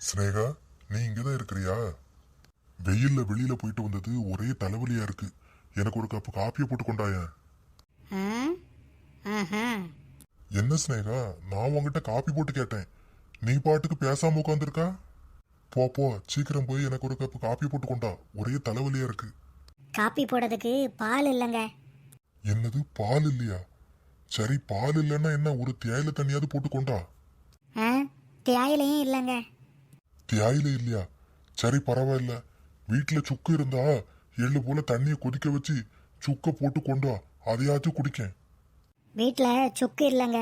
ஸ்னேகா நீ இங்கதான் இருக்கிறியா? வெயில்ல வெளியில போயிட்டு வந்தது ஒரே தலைவலியா இருக்கு. எனக்கு ஒரு கப் காப்பியை போட்டு கொண்டாயேன். என்ன ஸ்னேகா நான் உன்கிட்ட காப்பி போட்டு கேட்டேன். நீ பாட்டுக்கு பேசாம உட்காந்துருக்கா போ போ சீக்கிரம் போய் எனக்கு ஒரு கப் காப்பி போட்டு கொண்டா. ஒரே தலைவலியா இருக்கு. காப்பி போடுறதுக்கு பால் இல்லைங்க. என்னது பால் இல்லையா? சரி பால் இல்லைன்னா என்ன ஒரு தியாயில தண்ணியாவது போட்டு கொண்டா? தேயிலையும் இல்லைங்க. தியாயில இல்லையா? சரி பரவாயில்ல. வீட்டுல சுக்கு இருந்தா எள்ளு போல தண்ணிய கொதிக்க வச்சு சுக்க போட்டு கொண்டு வா. அதையாச்சும் குடிக்கேன். வீட்டில் சுக்கு இல்லைங்க.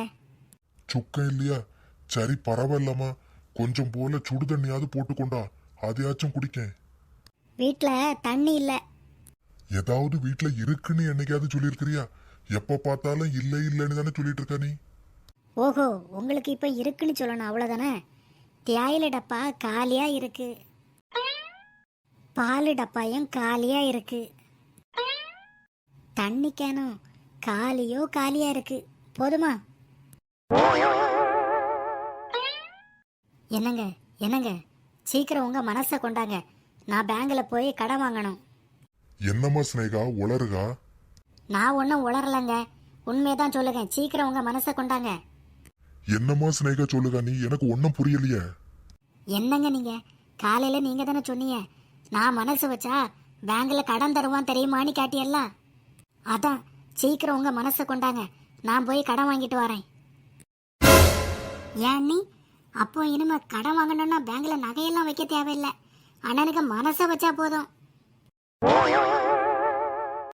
சுக்கம் இல்லையா? சரி பரவாயில்லம்மா. கொஞ்சம் போல சுடு தண்ணியாவது போட்டு கொண்டா அதையாச்சும் குடிக்கேன். வீட்டில் தண்ணி இல்லை. ஏதாவது வீட்டுல இருக்குன்னு என்னைக்காவது சொல்லியிருக்கிறியா? எப்ப பார்த்தாலும் இல்லை இல்லைன்னு தானே சொல்லிட்டு இருக்க நீ? ஓஹோ உங்களுக்கு இப்போ இருக்குன்னு சொல்லணும் அவ்வளோதானே தேயிலை டப்பா காலியாக இருக்கு. பால் டப்பாயும் காலியாக இருக்கு. தண்ணி கேனும் காலியோ காலியாக இருக்கு. போதுமா? என்னங்க என்னங்க? சீக்கிரம் உங்க மனசை கொண்டாங்க. நான் பேங்க்ல போய் கடன் வாங்கணும். என்னம்மா ஸ்னேகா உளருகா நான் ஒன்றும் உளரலங்க உண்மையதான் சொல்லுங்க. சீக்கிரம் உங்க மனசை கொண்டாங்க. என்னம்மா சினேகா சொல்லுகா நீ? எனக்கு ஒன்றும் புரியலையே. என்னங்க நீங்க? காலையில நீங்க தானே சொன்னீங்க. நான் மனசு வச்சா பேங்க்ல கடன் தருவான் தெரியுமான்னு கேட்டியல்ல? அதான் சீக்கிரம் உங்க மனசை கொண்டாங்க. நான் போய் கடன் வாங்கிட்டு வரேன். ஏன் நீ அப்போ இனிமே கடன் வாங்கணும்னா பேங்க்ல நகையெல்லாம் வைக்க தேவையில்லை. அண்ணனுக்கு மனசை வச்சா போதும்.